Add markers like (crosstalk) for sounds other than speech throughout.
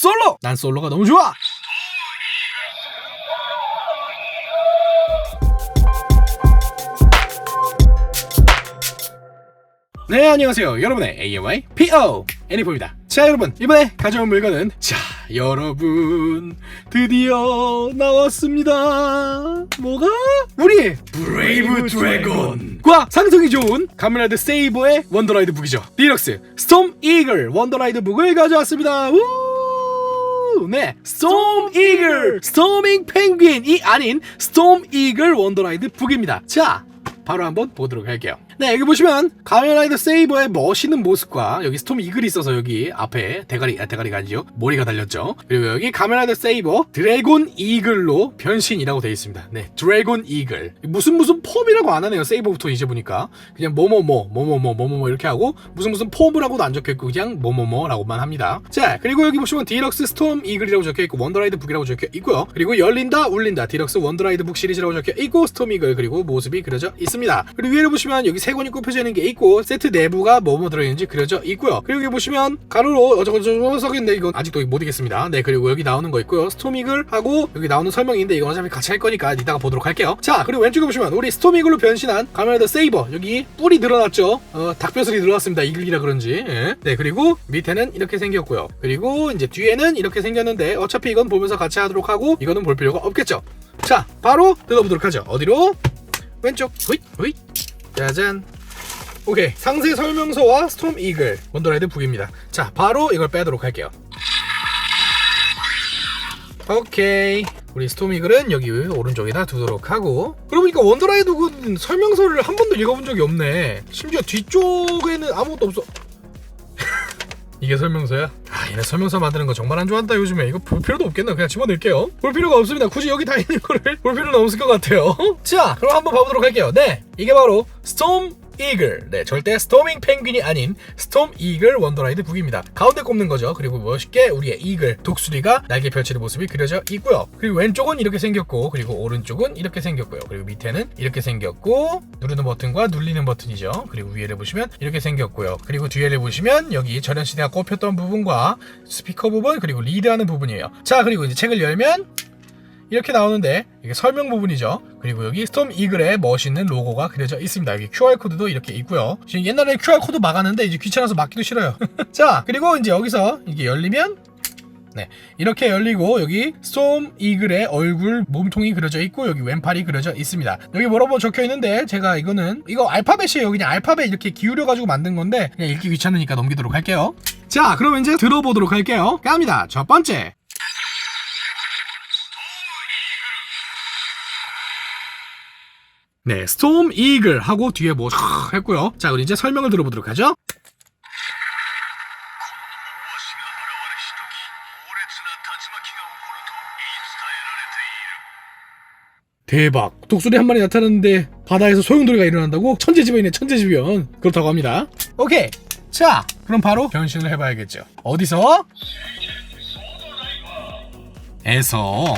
솔로! 난 솔로가 너무 좋아! 네 안녕하세요 여러분의 AMY PO 애니포입니다 자 여러분 이번에 가져온 물건은 자 여러분 드디어 나왔습니다 뭐가? 우리 브레이브 드래곤과 상성이 좋은 카메라드 세이버의 원더라이드 북이죠 디럭스 스톰 이글 원더라이드 북을 가져왔습니다 우! 네, 스톰 이글, 스토밍 펭귄이 아닌 스톰 이글 원더라이드 북입니다. 자, 바로 한번 보도록 할게요. 네, 여기 보시면 가면라이더 세이버의 멋있는 모습과 여기 스톰 이글이 있어서 여기 앞에 대가리, 아, 대가리가 아니죠. 머리가 달렸죠. 그리고 여기 가면라이더 세이버 드래곤 이글로 변신이라고 되어 있습니다. 네, 드래곤 이글. 무슨 무슨 폼이라고 안 하네요. 세이버부터 이제 보니까. 그냥 뭐뭐뭐, 뭐뭐뭐, 뭐뭐뭐 이렇게 하고 무슨 무슨 폼이라고도 안 적혀 있고 그냥 뭐뭐뭐라고만 합니다. 자, 그리고 여기 보시면 디럭스 스톰 이글이라고 적혀 있고 원더라이드 북이라고 적혀 있고요. 그리고 열린다, 울린다 디럭스 원더라이드 북 시리즈라고 적혀 있고 스톰 이글 그리고 모습이 그려져 있습니다. 그리고 위에 보시면 여기 세 권이 꼽혀져 있는 게 있고 세트 내부가 뭐뭐 들어있는지 그려져 있고요. 그리고 여기 보시면 가로로 어저저저 써있는데 이건 아직도 못 이겠습니다. 네 그리고 여기 나오는 거 있고요. 스톰이글 하고 여기 나오는 설명인데 이건 어차피 같이 할 거니까 이따가 보도록 할게요. 자 그리고 왼쪽에 보시면 우리 스톰이글로 변신한 가면라이더 세이버 여기 뿔이 늘어났죠. 어, 닭뼈슬이 늘어났습니다. 이글이라 그런지. 예. 네 그리고 밑에는 이렇게 생겼고요. 그리고 이제 뒤에는 이렇게 생겼는데 어차피 이건 보면서 같이 하도록 하고 이거는 볼 필요가 없겠죠. 자 바로 뜯어보도록 하죠. 어디로? 왼쪽. 후잇 후잇. 짜잔. 오케이. 상세 설명서와 스톰 이글. 원더라이드 북입니다. 자 바로 이걸 빼도록 할게요. 오케이. 우리 스톰 이글은 여기 오른쪽에다 두도록 하고. 그러고 보니까 원더라이드 북은 설명서를 한 번도 읽어본 적이 없네. 심지어 뒤쪽에는 아무것도 없어 이게 설명서야? 아 얘네 설명서 만드는 거 정말 안 좋아한다 요즘에. 이거 볼 필요도 없겠나 그냥 집어넣을게요. 볼 필요가 없습니다. 굳이 여기 다 있는 거를 (laughs) 볼 필요는 없을 것 같아요. 자 그럼 한번 봐보도록 할게요. 네 이게 바로 스톰 이글. 네 절대 스토밍 펭귄이 아닌 스톰 이글 원더라이드 북입니다. 가운데 꼽는 거죠. 그리고 멋있게 우리의 이글 독수리가 날개 펼치는 모습이 그려져 있고요. 그리고 왼쪽은 이렇게 생겼고 그리고 오른쪽은 이렇게 생겼고요. 그리고 밑에는 이렇게 생겼고 누르는 버튼과 눌리는 버튼이죠. 그리고 위에를 보시면 이렇게 생겼고요. 그리고 뒤에를 보시면 여기 전현시대가 꼽혔던 부분과 스피커 부분 그리고 리드하는 부분이에요. 자 그리고 이제 책을 열면 이렇게 나오는데 이게 설명 부분이죠. 그리고 여기 스톰 이글의 멋있는 로고가 그려져 있습니다. 여기 QR 코드도 이렇게 있고요. 지금 옛날에 QR 코드 막았는데 이제 귀찮아서 막기도 싫어요. (laughs) 자, 그리고 이제 여기서 이게 열리면 네, 이렇게 열리고 여기 스톰 이글의 얼굴 몸통이 그려져 있고 여기 왼팔이 그려져 있습니다. 여기 뭐라고 적혀 있는데 제가 이거는 이거 알파벳이에요. 그냥 알파벳 이렇게 기울여 가지고 만든 건데 그냥 읽기 귀찮으니까 넘기도록 할게요. 자, 그럼 이제 들어보도록 할게요. 갑니다. 첫 번째. 네, 스톰 이글 하고 뒤에 뭐 했고요. 자, 그럼 이제 설명을 들어보도록 하죠. 대박. 독수리 한 마리 나타났는데 바다에서 소용돌이가 일어난다고? 천재지변이네, 천재지변. 그렇다고 합니다. 오케이. 자, 그럼 바로 변신을 해봐야겠죠. 어디서? 에서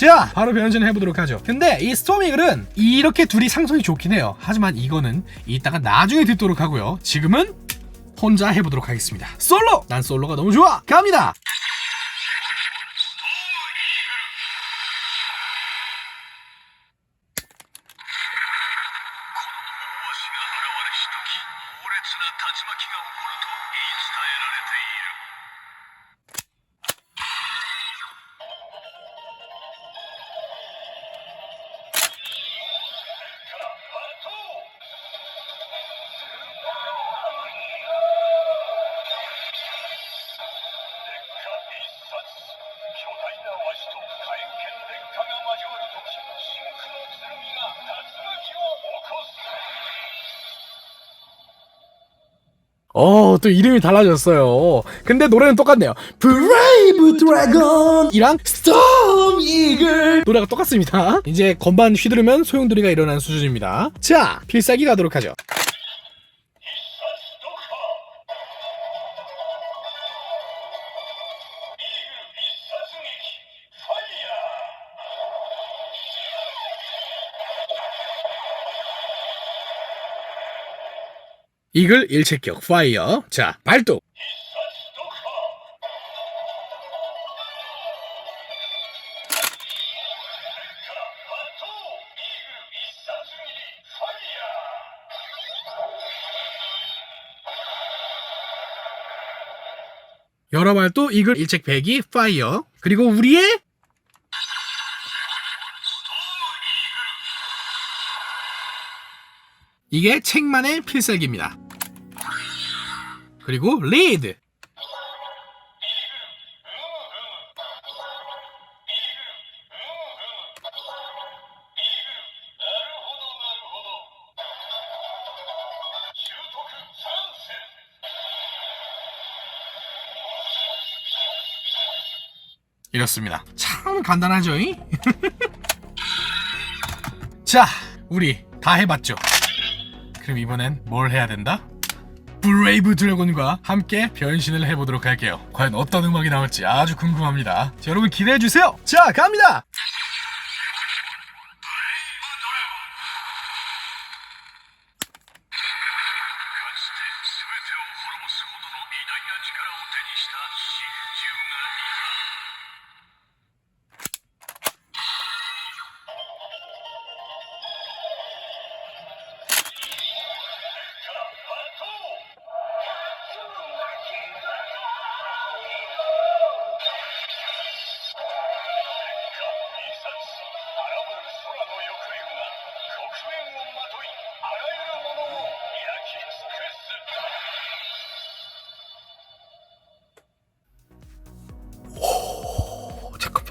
자, 바로 변신을 해보도록 하죠. 근데 이 스토미글은 이렇게 둘이 상성이 좋긴 해요. 하지만 이거는 이따가 나중에 듣도록 하고요. 지금은 혼자 해보도록 하겠습니다. 솔로! 난 솔로가 너무 좋아! 갑니다! 어, 또 이름이 달라졌어요. 근데 노래는 똑같네요. 브레이브 드래곤이랑 스톰 이글 노래가 똑같습니다. 이제 건반 휘두르면 소용돌이가 일어나는 수준입니다. 자, 필살기 가도록 하죠. 이글 일체격 파이어. 자 발동. 여러 발도 이글 일책 배기 파이어. 그리고 우리의 이게 책만의 필살기입니다. 그리고 리드 이렇습니다. 참 간단하죠? 이? (laughs) 자, 우리 다 해봤죠? 그럼 이번엔 뭘 해야 된다? 브레이브 드래곤과 함께 변신을 해보도록 할게요. 과연 어떤 음악이 나올지 아주 궁금합니다. 자, 여러분 기대해주세요! 자, 갑니다!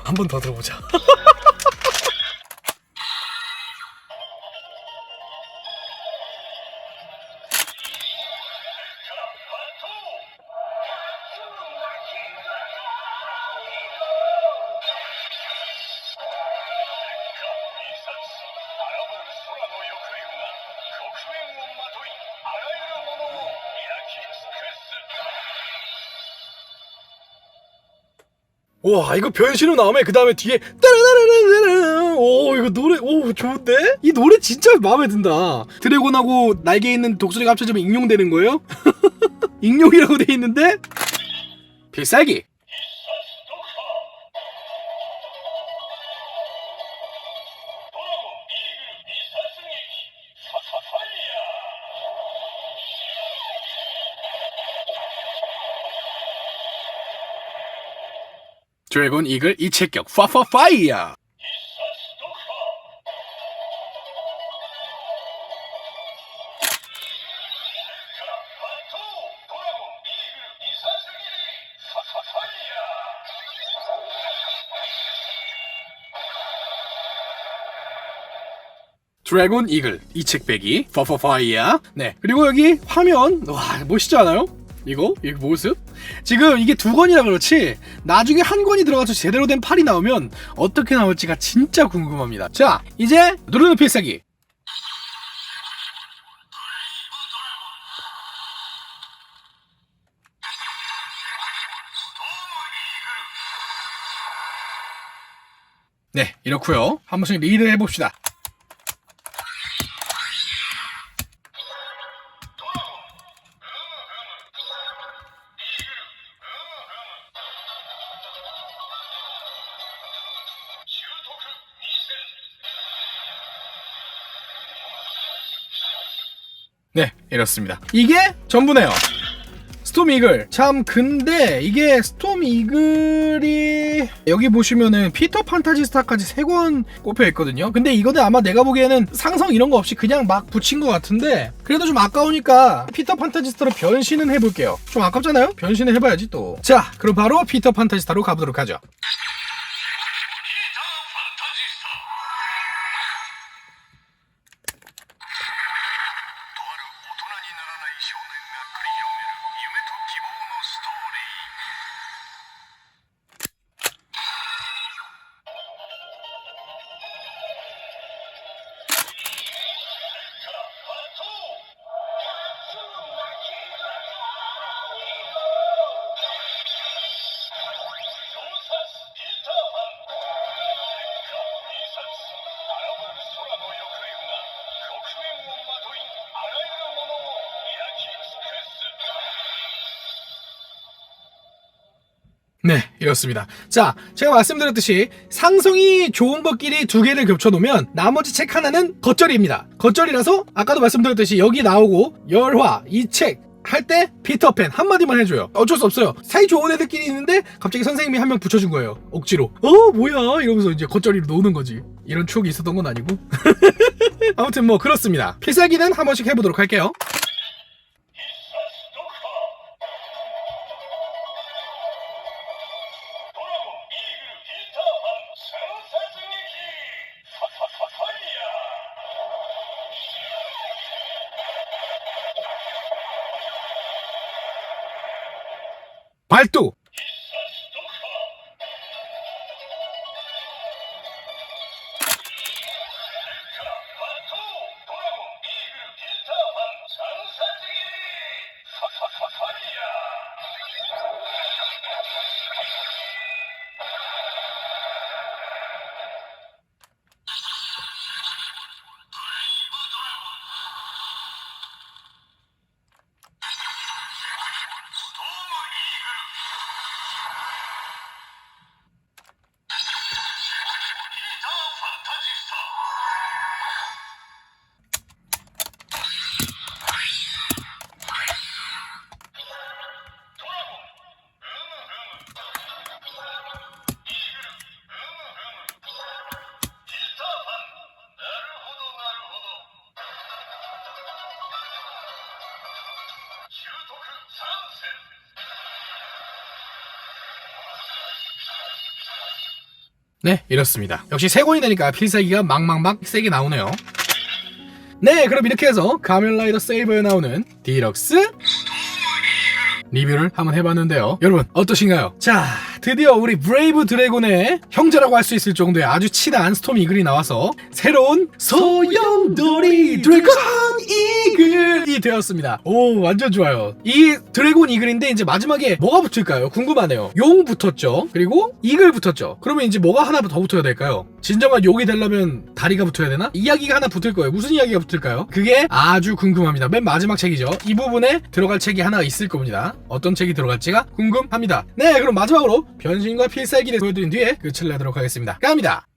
한 번 더 들어보자. (laughs) 와 이거 변신으로 나오면 그 다음에 뒤에 따라라라라라 오 이거 노래 오 좋은데? 이 노래 진짜 마음에 든다 드래곤하고 날개 있는 독수리가 합쳐지면 익룡 되는 거예요? (laughs) 익룡이라고 돼 있는데 필살기 드래곤 이글 이체격. 파파파이야 드래곤 이글 이책 배기. 파파파이야 네. 그리고 여기 화면. 와 멋있지 않아요? 이거? 이 모습 지금 이게 두 권이라 그렇지 나중에 한 권이 들어가서 제대로 된 팔이 나오면 어떻게 나올지가 진짜 궁금합니다. 자 이제 누르는 필살기. 네 이렇고요. 한 번씩 리드 해봅시다 이렇습니다. 이게 전부네요. 스톰 이글. 참, 근데 이게 스톰 이글이 여기 보시면은 피터 판타지스타까지 세 권 꼽혀 있거든요. 근데 이거는 아마 내가 보기에는 상성 이런 거 없이 그냥 막 붙인 것 같은데 그래도 좀 아까우니까 피터 판타지스타로 변신은 해볼게요. 좀 아깝잖아요? 변신을 해봐야지 또. 자, 그럼 바로 피터 판타지스타로 가보도록 하죠. 네, 이렇습니다. 자, 제가 말씀드렸듯이 상성이 좋은 것끼리 두 개를 겹쳐놓으면 나머지 책 하나는 겉절입니다. 겉절이라서 아까도 말씀드렸듯이 여기 나오고 열화, 이 책 할때 피터팬 한마디만 해줘요. 어쩔 수 없어요. 사이 좋은 애들끼리 있는데 갑자기 선생님이 한 명 붙여준 거예요. 억지로. 어 뭐야 이러면서 이제 겉절이로 노는 거지. 이런 추억이 있었던 건 아니고. (laughs) 아무튼 뭐 그렇습니다. 필살기는 한 번씩 해보도록 할게요. 발도 네, 이렇습니다. 역시 세 권이 되니까 필살기가 막막막 세게 나오네요. 네, 그럼 이렇게 해서 가면라이더 세이버에 나오는 디럭스 리뷰를 한번 해봤는데요. 여러분, 어떠신가요? 자, 드디어 우리 브레이브 드래곤의 형제라고 할 수 있을 정도의 아주 친한 스톰 이글이 나와서 새로운 소용돌이 드래곤 이글이 되었습니다. 오, 완전 좋아요. 이 드래곤 이글인데 이제 마지막에 뭐가 붙을까요? 궁금하네요. 용 붙었죠. 그리고 이글 붙었죠. 그러면 이제 뭐가 하나 더 붙어야 될까요? 진정한 용이 되려면 다리가 붙어야 되나? 이야기가 하나 붙을 거예요. 무슨 이야기가 붙을까요? 그게 아주 궁금합니다. 맨 마지막 책이죠. 이 부분에 들어갈 책이 하나 있을 겁니다. 어떤 책이 들어갈지가 궁금합니다. 네, 그럼 마지막으로 변신과 필살기를 보여드린 뒤에 끝을 내도록 하겠습니다. 갑니다.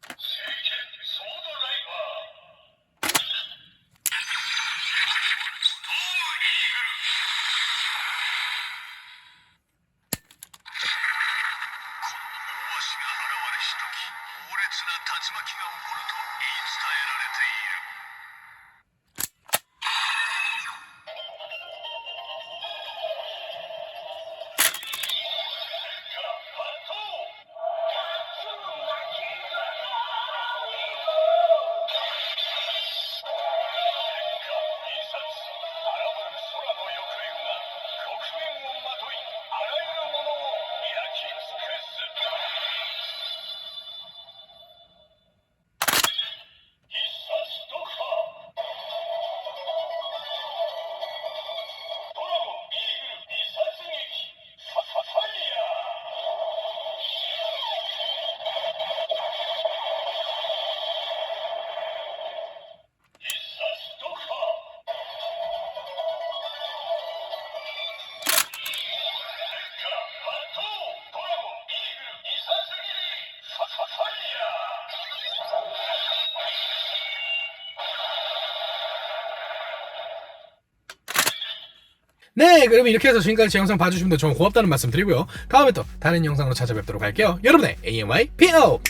네, 그럼 이렇게 해서 지금까지 제 영상 봐주신 분들 정말 고맙다는 말씀 드리고요. 다음에 또 다른 영상으로 찾아뵙도록 할게요. 여러분의 AMY PO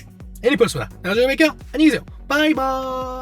애니펄스나 나중에 뵐게요. 안녕히 계세요. 바이바이.